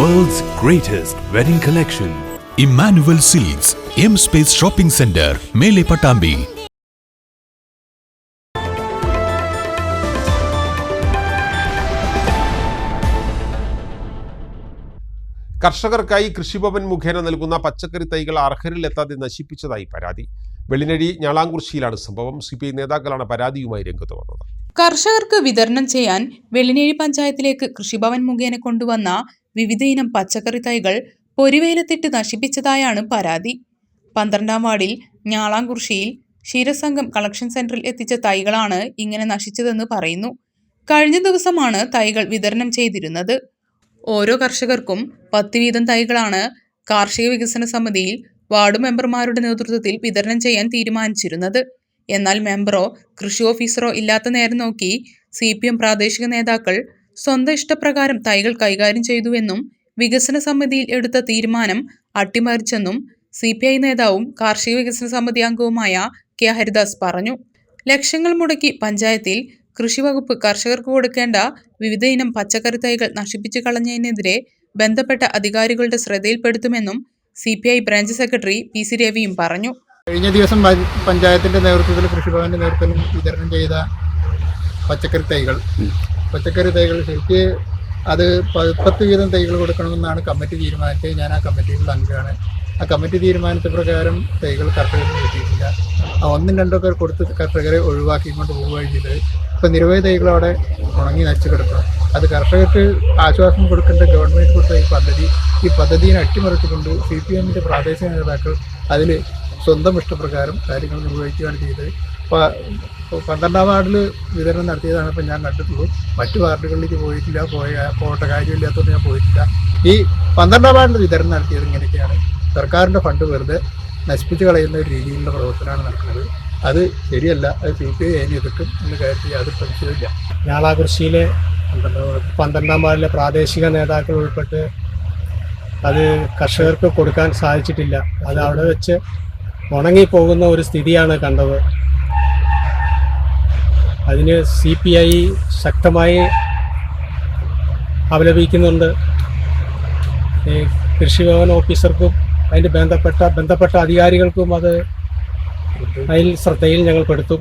World's greatest wedding collection. Emmanuel silks M space shopping centre മേലെ പട്ടാമ്പി കർഷകർക്കായി കൃഷിഭവൻ മുഖേന നൽകുന്ന പച്ചക്കറി തൈകൾ അർഹരിലെത്താതെ നശിപ്പിച്ചതായി പരാതി. വെള്ളിനഴി ഞാളാങ്കുർശിയിലാണ് സംഭവം. സി പി ഐ നേതാക്കളാണ് പരാതിയുമായി രംഗത്ത് വന്നത്. കർഷകർക്ക് വിതരണം ചെയ്യാൻ വെള്ളിനേഴി പഞ്ചായത്തിലേക്ക് കൃഷിഭവൻ മുഖേന കൊണ്ടുവന്ന വിവിധ ഇനം പച്ചക്കറി തൈകൾ പൊരിവേലത്തിട്ട് നശിപ്പിച്ചതായാണ് പരാതി. പന്ത്രണ്ടാം വാർഡിൽ ഞാളാംകുർശിയിൽ ക്ഷീരസംഘം കളക്ഷൻ സെന്ററിൽ എത്തിച്ച തൈകളാണ് ഇങ്ങനെ നശിച്ചതെന്ന് പറയുന്നു. കഴിഞ്ഞ ദിവസമാണ് തൈകൾ വിതരണം ചെയ്തിരുന്നത്. ഓരോ കർഷകർക്കും പത്ത് വീതം തൈകളാണ് കാർഷിക വികസന സമിതിയിൽ വാർഡ് മെമ്പർമാരുടെ നേതൃത്വത്തിൽ വിതരണം ചെയ്യാൻ തീരുമാനിച്ചിരുന്നത്. എന്നാൽ മെമ്പറോ കൃഷി ഓഫീസറോ ഇല്ലാത്ത നേരം നോക്കി സി പ്രാദേശിക നേതാക്കൾ സ്വന്തം ഇഷ്ടപ്രകാരം തൈകൾ കൈകാര്യം ചെയ്തുവെന്നും വികസന സമിതിയിൽ എടുത്ത തീരുമാനം അട്ടിമറിച്ചെന്നും സി പി ഐ നേതാവും കാർഷിക വികസന സമിതി അംഗവുമായ കെ ഹരിദാസ് പറഞ്ഞു. ലക്ഷങ്ങൾ മുടക്കി പഞ്ചായത്തിൽ കൃഷിവകുപ്പ് കർഷകർക്ക് കൊടുക്കേണ്ട വിവിധ ഇനം പച്ചക്കറി തൈകൾ നശിപ്പിച്ചു കളഞ്ഞതിനെതിരെ ബന്ധപ്പെട്ട അധികാരികളുടെ ശ്രദ്ധയിൽപ്പെടുത്തുമെന്നും C P I branch secretary P C രവിയും പറഞ്ഞു. കഴിഞ്ഞ ദിവസം പഞ്ചായത്തിന്റെ നേതൃത്വത്തിൽ കൃഷിഭവന്റെ നേതൃത്വത്തിൽ വിതരണം ചെയ്ത പച്ചക്കറി തൈകൾ പച്ചക്കറി തൈകൾ ശരിക്ക് അത് പത്ത് വീതം തൈകൾ കൊടുക്കണമെന്നാണ് കമ്മിറ്റി തീരുമാനിച്ചത്. ഞാൻ ആ കമ്മിറ്റിയിൽ അംഗമാണ് ആ കമ്മിറ്റി തീരുമാനിച്ച പ്രകാരം തൈകൾ കർഷകർക്ക് കിട്ടിയിട്ടില്ല. ആ ഒന്നും രണ്ടൊക്കെ കൊടുത്ത് കർഷകരെ ഒഴിവാക്കിക്കൊണ്ട് പോവുകയും ചെയ്തത്. ഇപ്പം നിരവധി തൈകൾ അവിടെ ഉണങ്ങി നശിച്ചു കിടക്കണം അത് കർഷകർക്ക് ആശ്വാസം കൊടുക്കേണ്ട ഗവൺമെന്റ് കൊടുത്ത ഈ പദ്ധതി ഈ പദ്ധതിയെ അട്ടിമറിച്ചുകൊണ്ട് സി പി എമ്മിന്റെ പ്രാദേശിക നേതാക്കൾ അതിൽ സ്വന്തം ഇഷ്ടപ്രകാരം കാര്യങ്ങൾ നിർവഹിക്കുകയാണ് ചെയ്തത്. പന്ത്രണ്ടാം വാർഡിൽ വിതരണം നടത്തിയതാണ് ഇപ്പം ഞാൻ കണ്ടിട്ടുള്ളൂ. മറ്റു വാർഡുകളിലേക്ക് പോയിട്ടില്ല പോയ പോകേണ്ട കാര്യമില്ലാത്തതുകൊണ്ട് ഞാൻ പോയിട്ടില്ല. ഈ പന്ത്രണ്ടാം വാർഡിൽ വിതരണം നടത്തിയത് ഇങ്ങനെയൊക്കെയാണ്. സർക്കാരിന്റെ ഫണ്ട് വെറുതെ നശിപ്പിച്ച് കളയുന്ന ഒരു രീതിയിലുള്ള പ്രവർത്തനമാണ് നടക്കുന്നത്. അത് ശരിയല്ല അത് സി പി ഐ അതിനെ എതിർക്കും എന്ന കാര്യത്തിൽ അത് സംശയമില്ല ഞാളാകൃഷിയിലെ പന്ത്രണ്ടാം വാർഡിലെ പ്രാദേശിക നേതാക്കൾ ഉൾപ്പെട്ട് അത് കർഷകർക്ക് കൊടുക്കാൻ സാധിച്ചിട്ടില്ല. അത് അവിടെ വെച്ച് ഉണങ്ങിപ്പോകുന്ന ഒരു സ്ഥിതിയാണ് കണ്ടത്. അതിന് സി പി ഐ ശക്തമായി അവലംബിക്കുന്നുണ്ട് ഈ കൃഷിഭവൻ ഓഫീസർക്കും അതിന്റെ ബന്ധപ്പെട്ട ബന്ധപ്പെട്ട അധികാരികൾക്കും അത് അതിൽ ശ്രദ്ധയിൽ ഞങ്ങൾ പെടുത്തും.